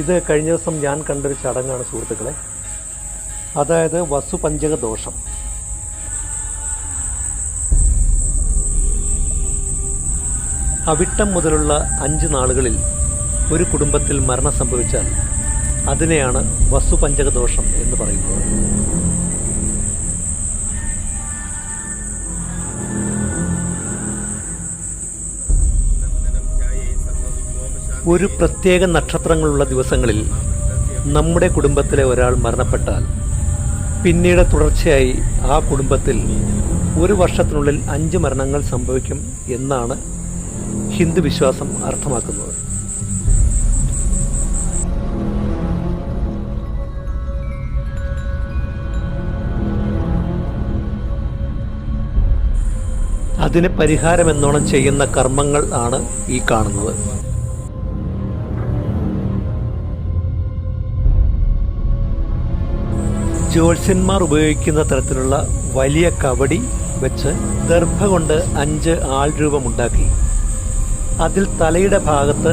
ഇത് കഴിഞ്ഞ ദിവസം ഞാൻ കണ്ടൊരു ചടങ്ങാണ് സുഹൃത്തുക്കളെ. അതായത് വസുപഞ്ചക ദോഷം. അവിട്ടം മുതലുള്ള അഞ്ച് നാളുകളിൽ ഒരു കുടുംബത്തിൽ മരണം സംഭവിച്ചാൽ അതിനെയാണ് വസുപഞ്ചക ദോഷം എന്ന് പറയുന്നത്. ഒരു പ്രത്യേക നക്ഷത്രങ്ങളുള്ള ദിവസങ്ങളിൽ നമ്മുടെ കുടുംബത്തിലെ ഒരാൾ മരണപ്പെട്ടാൽ പിന്നീട് തുടർച്ചയായി ആ കുടുംബത്തിൽ ഒരു വർഷത്തിനുള്ളിൽ അഞ്ച് മരണങ്ങൾ സംഭവിക്കും എന്നാണ് ഹിന്ദു വിശ്വാസം അർത്ഥമാക്കുന്നത്. അതിന് പരിഹാരമെന്നോണം ചെയ്യുന്ന കർമ്മങ്ങൾ ആണ് ഈ കാണുന്നത്. ജ്യോത്സ്യന്മാർ ഉപയോഗിക്കുന്ന തരത്തിലുള്ള വലിയ കവടി വെച്ച് ദർഭ കൊണ്ട് അഞ്ച് ആൾ രൂപമുണ്ടാക്കി. അതിൽ തലയുടെ ഭാഗത്ത്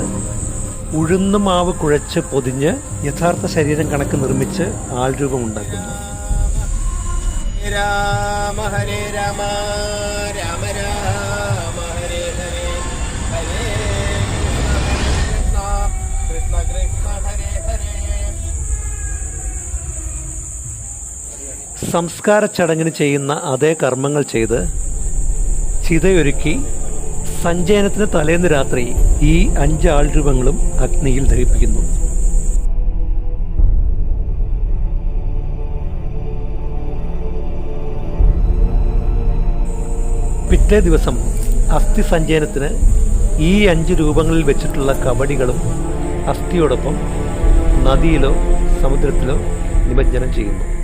ഉഴുന്നുമാവ് കുഴച്ച് പൊതിഞ്ഞ് യഥാർത്ഥ ശരീരം കണക്ക് നിർമ്മിച്ച് ആൾ രൂപമുണ്ടാക്കുന്നു. കൃഷ്ണ കൃഷ്ണ കൃഷ്ണ ഹരേ ഹരേ. സംസ്കാര ചടങ്ങിന് ചെയ്യുന്ന അതേ കർമ്മങ്ങൾ ചെയ്ത് ചിതയൊരുക്കി സഞ്ചയനത്തിന് തലേന്ന് രാത്രി ഈ അഞ്ച് ആൾ രൂപങ്ങളും അഗ്നിയിൽ ദഹിപ്പിക്കുന്നു. പിറ്റേ ദിവസം അസ്ഥി സഞ്ചയനത്തിന് ഈ അഞ്ച് രൂപങ്ങളിൽ വെച്ചിട്ടുള്ള കബഡികളും അസ്ഥിയോടൊപ്പം നദിയിലോ സമുദ്രത്തിലോ നിമജ്ജനം ചെയ്യുന്നു.